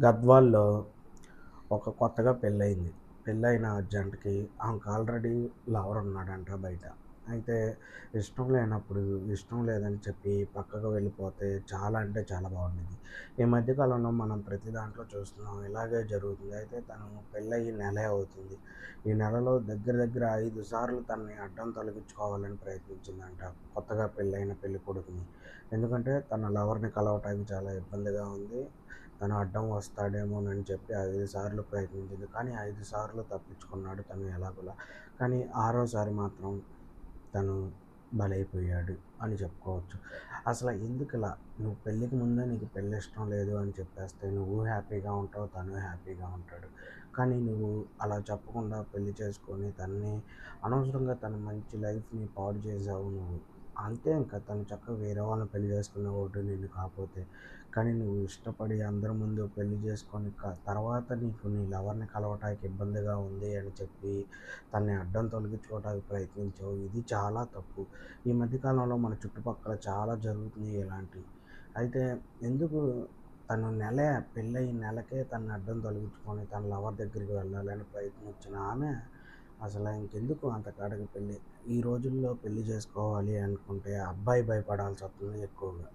గద్వాల్లో ఒక కొత్తగా పెళ్ళయింది. పెళ్ళైన జంటకి ఆమెకు ఆల్రెడీ లవర్ ఉన్నాడంట బయట. అయితే ఇష్టం లేనప్పుడు ఇష్టం లేదని చెప్పి పక్కకు వెళ్ళిపోతే చాలా అంటే చాలా బాగుండేది. ఈ మధ్యకాలంలో మనం ప్రతి దాంట్లో చూస్తున్నాం ఇలాగే జరుగుతుంది. అయితే తను పెళ్ళయి నెలే అవుతుంది. ఈ నెలలో దగ్గర దగ్గర ఐదు సార్లు తనని అడ్డం తొలగించుకోవాలని ప్రయత్నించిందంట కొత్తగా పెళ్ళైన పెళ్ళి కొడుకుని. ఎందుకంటే తన లవర్ని కలవటానికి చాలా ఇబ్బందిగా ఉంది. తను అడ్డం వస్తాడేమోనని చెప్పి ఐదు సార్లు ప్రయత్నించింది. కానీ ఐదు సార్లు తప్పించుకున్నాడు తను ఎలాగోలా. కానీ ఆరోసారి మాత్రం తను బలైపోయాడు అని చెప్పుకోవచ్చు. అసలు ఎందుకు ఇలా నువ్వు పెళ్ళికి ముందే నీకు పెళ్ళి ఇష్టం లేదు అని చెప్పేస్తే నువ్వు హ్యాపీగా ఉంటావు తను హ్యాపీగా ఉంటాడు. కానీ నువ్వు అలా చెప్పకుండా పెళ్ళి చేసుకొని తనని అనవసరంగా తన మంచి లైఫ్ని పాడు చేసావు నువ్వు. అంతే ఇంకా తను చక్కగా వేరే వాళ్ళని పెళ్ళి చేసుకున్న ఒకటి నిన్ను కాకపోతే. కానీ నువ్వు ఇష్టపడి అందరి ముందు పెళ్ళి చేసుకొని తర్వాత నీకు నీ లవర్ని కలవటానికి ఇబ్బందిగా ఉంది అని చెప్పి తన్ని అడ్డం తొలగించుకోవడానికి ప్రయత్నించావు. ఇది చాలా తప్పు. ఈ మధ్యకాలంలో మన చుట్టుపక్కల చాలా జరుగుతున్నాయి ఇలాంటివి అయితే ఎందుకు తను నెల పెళ్ళయి నెలకే తన అడ్డం తొలగించుకొని తన లవర్ దగ్గరికి వెళ్ళాలని ప్రయత్నించిన ఆమె అసలు ఇంకెందుకు అంత కాడికి పెళ్ళి ఈ రోజుల్లో పెళ్ళి చేసుకోవాలి అనుకుంటే అబ్బాయి భయపడాల్సి వస్తుంది ఎక్కువగా.